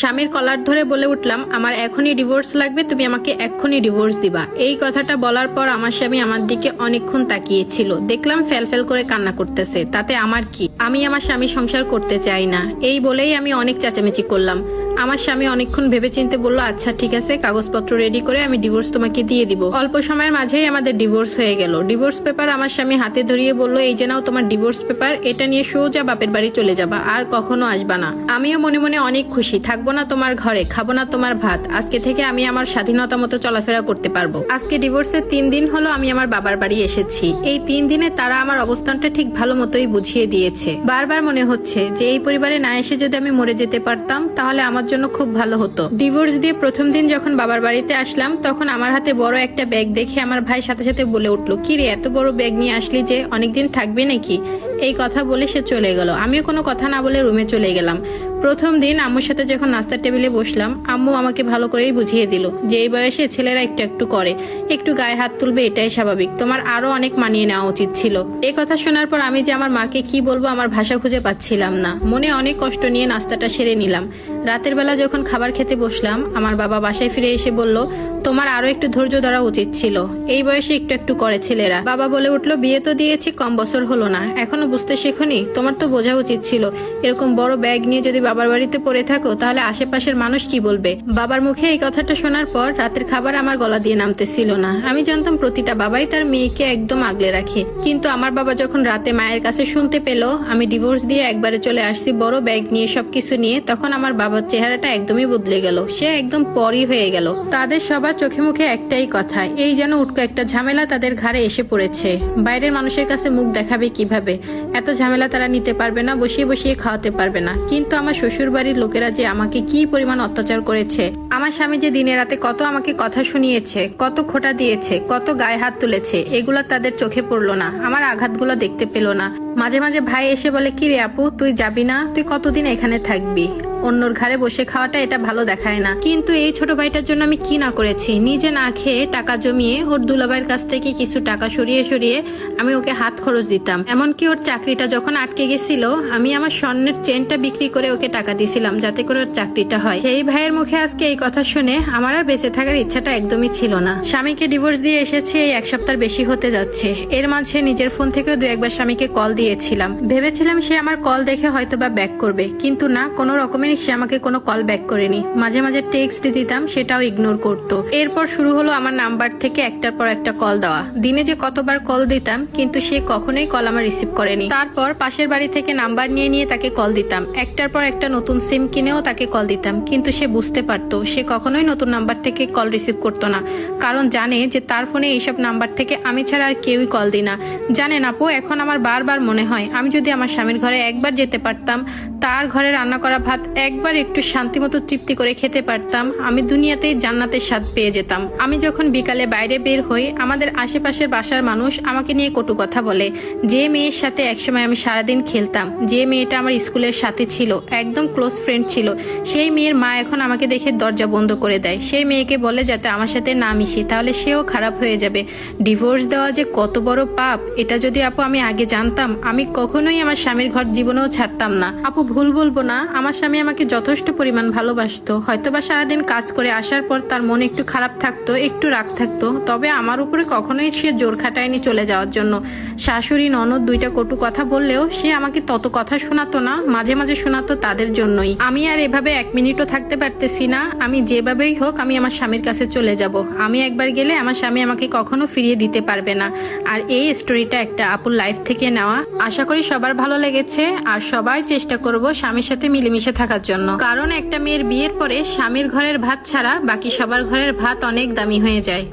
স্বামীর কলার ধরে বলে উঠলাম, আমার এখনই ডিভোর্স লাগবে, তুমি আমাকে এক্ষুনি ডিভোর্স দিবা। এই কথাটা বলার পর আমার স্বামী আমার দিকে অনেকক্ষণ তাকিয়েছিল। দেখলাম ফেল ফেল করে কান্না করতেছে, তাতে আমার কি? আমি আমার স্বামী সংসার করতে চাই না। এই বলেই আমি অনেক চেঁচামেচি করলাম। আমার স্বামী অনেকক্ষণ ভেবেচিন্তে বলল আচ্ছা ঠিক আছে, কাগজপত্র রেডি করে আমি ডিভোর্স তোমাকে দিয়ে দিব। অল্প সময়ের মাঝেই আমাদের ডিভোর্স হয়ে গেল। ডিভোর্স পেপার আমার স্বামী হাতে ধরিয়ে বলল, এই যে নাও তোমার ডিভোর্স পেপার এটা নিয়ে সোজা বাপের বাড়ি চলে যাবা, আর কখনো আসবা না। আমিও মনে মনে অনেক খুশি, থাকব না তোমার ঘরে, খাব না তোমার ভাত। আজকে থেকে আমি আমার স্বাধীনতা মতো চলাফেরা করতে পারব। আজকে ডিভোর্সের তিন দিন হলো আমি আমার বাবার বাড়ি এসেছি। এই তিন দিনে তারা আমার অবস্থানটা ঠিক ভালো মতোই বুঝিয়ে দিয়েছে। বারবার মনে হচ্ছে যে, এই পরিবারে না এসে যদি আমি মরে যেতে পারতাম, তাহলে আমার জন্য খুব ভালো হতো। ডিভোর্স দিয়ে প্রথম দিন যখন বাবার বাড়িতে আসলাম, তখন আমার হাতে বড় একটা ব্যাগ দেখে আমার ভাই সাথে সাথে বলে উঠল, কি রে, এত বড় ব্যাগ নিয়ে আসলি যে, অনেকদিন থাকবে নাকি? এই কথা বলে সে চলে গেল। আমিও কোনো কথা না বলে রুমে চলে গেলাম। প্রথম দিন আম্মুর সাথে যখন নাস্তার টেবিলে বসলাম, আম্মু আমাকে ভালো করেই বুঝিয়ে দিল যে, এই বয়সে ছেলেরা একটু একটু করে। একটু গায়ে হাত তুলবে, এটাই স্বাভাবিক। তোমার আরও অনেক মানিয়ে নেওয়া উচিত ছিল। এই কথা শোনার পর আমি যে আমার মাকে কি বলব, আমার ভাষা খুঁজে পাচ্ছিলাম না। মনে অনেক কষ্ট নিয়ে নাস্তাটা সেরে নিলাম। রাতের বেলা যখন খাবার খেতে বসলাম, আমার বাবা বাসায় ফিরে এসে বলল, তোমার আরও একটু ধৈর্য ধরা উচিত ছিল। এই বয়সে একটু একটু করে ছেলেরা। বাবা বলে উঠল, বিয়ে তো দিয়েছি, কম বছর হলো না। এখনও বুঝতে শেখনি? তোমার তো বোঝা উচিত ছিল। এরকম বড় ব্যাগ নিয়ে যদি বাবার বাড়িতে পড়ে থাকো, তাহলে আশেপাশের মানুষ কি বলবে? বাবার মুখে এই কথাটা শোনার পর রাতের খাবার আমার গলা দিয়ে নামতেছিল না। আমি জানতাম প্রতিটা বাবাই তার মেয়েকে একদম আগলে রাখে। কিন্তু আমার বাবা যখন রাতে মায়ের কাছে শুনতে পেল, আমি ডিভোর্স দিয়ে একবারে চলে আসছি, বড় ব্যাগ নিয়ে সবকিছু নিয়ে, তখন আমার বাবার চেহারাটা একদমই বদলে গেল। সে একদম পরই হয়ে গেল। তাদের সবার চোখে মুখে একটাই কথা, এই যেন উটকো একটা ঝামেলা তাদের ঘাড়ে এসে পড়েছে। বাইরের মানুষের কাছে মুখ দেখাবে কীভাবে? এত ঝামেলা তারা নিতে পারবে না, বসিয়ে বসিয়ে খাওয়াতে পারবে না। কিন্তু আমার শ্বশুর বাড়ির লোকেরা যে আমাকে কি পরিমাণ অত্যাচার করেছে? আমার স্বামী যে দিনে রাতে কত আমাকে কথা শুনিয়েছে, কত খোটা দিয়েছে, কত গায়ে হাত তুলেছে, এগুলো তাদের চোখে পড়ল না, আমার আঘাতগুলো দেখতে পেল না। মাঝে মাঝে ভাই এসে বলে কি রে আপু, তুই যাবি না? তুই কতদিন এখানে থাকবি? অন্যর ঘরে বসে খাওয়াটা এটা ভালো দেখায় না। কিন্তু এই ছোট ভাইটার জন্য আমি কি না করেছি? নিজে না খেয়ে টাকা জমিয়ে ওর দুলাভাইয়ের কাছ থেকে কিছু টাকা সরিয়ে সরিয়ে আমি ওকে হাত খরচ দিতাম। এমনকি ওর চাকরিটা যখন আটকে গেছিল, আমি আমার স্বর্ণের চেনটা বিক্রি করে ওকে টাকা দিছিলাম যাতে করে ওর চাকরিটা হয়। সেই ভাইয়ের মুখে আজকে এই কথা শুনে আমার আর বেঁচে থাকার ইচ্ছাটা একদমই ছিল না। স্বামীকে ডিভোর্স দিয়ে এসেছে, এই এক সপ্তাহ বেশি হতে যাচ্ছে। এর মাঝে নিজের ফোন থেকেও দু একবার স্বামীকে কল দিয়েছিলাম। ভেবেছিলাম সে আমার কল দেখে হয়তো বা ব্যাক করবে। কিন্তু না, কোনো রকমের সে আমাকে কোনো কল ব্যাক করেনি। মাঝে মাঝে টেক্সট দিতাম, সেটাও ইগনোর করতো। এরপর শুরু হলো আমার নাম্বার থেকে একটার পর একটা কল দেওয়া। দিনে যে কতবার কল দিতাম, কিন্তু সে কখনোই কল আমার রিসিভ করেনি। তারপর পাশের বাড়ি থেকে নাম্বার নিয়ে নিয়ে তাকে কল দিতাম। একটার পর একটা নতুন সিম কিনেও তাকে কল দিতাম, কিন্তু সে বুঝতে পারতো, সে কখনোই নতুন নাম্বার থেকে কল রিসিভ করতো না। কারণ জানে যে তার ফোনে এইসব নাম্বার থেকে আমি ছাড়া আর কেউই কল দিই না জানেন আপু, এখন আমার বারবার মনে হয়, আমি যদি আমার স্বামীর ঘরে একবার যেতে পারতাম, তার ঘরে রান্না করা ভাত একবার একটু শান্তিমতো তৃপ্তি করে খেতে পারতাম, আমি দুনিয়াতেই জান্নাতের স্বাদ পেয়ে যেতাম। আমি যখন বিকালে বাইরে বের হই, আমাদের আশেপাশের বাসার মানুষ আমাকে নিয়ে কটু কথা বলে, যে মেয়ের সাথে একসময় আমি সারাদিন খেলতাম, যে মেয়েটা আমার স্কুলের সাথে ছিল, একদম ক্লোজ ফ্রেন্ড ছিল, সেই মেয়ের মা এখন আমাকে দেখে দরজা বন্ধ করে দেয়। সেই মেয়েকে বলে, যাতে আমার সাথে না মিশি, তাহলে সেও খারাপ হয়ে যাবে। ডিভোর্স দেওয়া যে কত বড় পাপ, এটা যদি আপু আমি আগে জানতাম, আমি কখনোই আমার স্বামীর ঘর জীবনেও ছাড়তাম না। আপু ভুল বলব না, আমার স্বামী আমাকে যথেষ্ট পরিমাণ ভালোবাসতো। হয়তো বা সারাদিন কাজ করে আসার পর তার মন একটু খারাপ থাকতো, একটু রাগ থাকতো। তবে আমার উপরে কখনোই সে জোর খাটায়নি চলে যাওয়ার জন্য। শাশুড়ি, ননদ দুইটা কটু কথা বললেও সে আমাকে তত কথা শোনাতো না, মাঝে মাঝে শোনাতো তাদের জন্যই। আমি আর এভাবে এক মিনিটও থাকতে পারতেছি না। আমি যেভাবেই হোক আমি আমার স্বামীর কাছে চলে যাব। আমি একবার গেলে আমার স্বামী আমাকে কখনো ফিরিয়ে দিতে পারবে না। আর এই স্টোরিটা একটা আপুর লাইফ থেকে নেওয়া। আশা করি সবার ভালো লেগেছে। আর সবাই চেষ্টা করব স্বামীর সাথে মিলেমিশে থাকার জন্য। কারণ একটা মেয়ের বিয়ের পরে স্বামীর ঘরের ভাত ছাড়া বাকি সবার ঘরের ভাত অনেক দামি হয়ে যায়।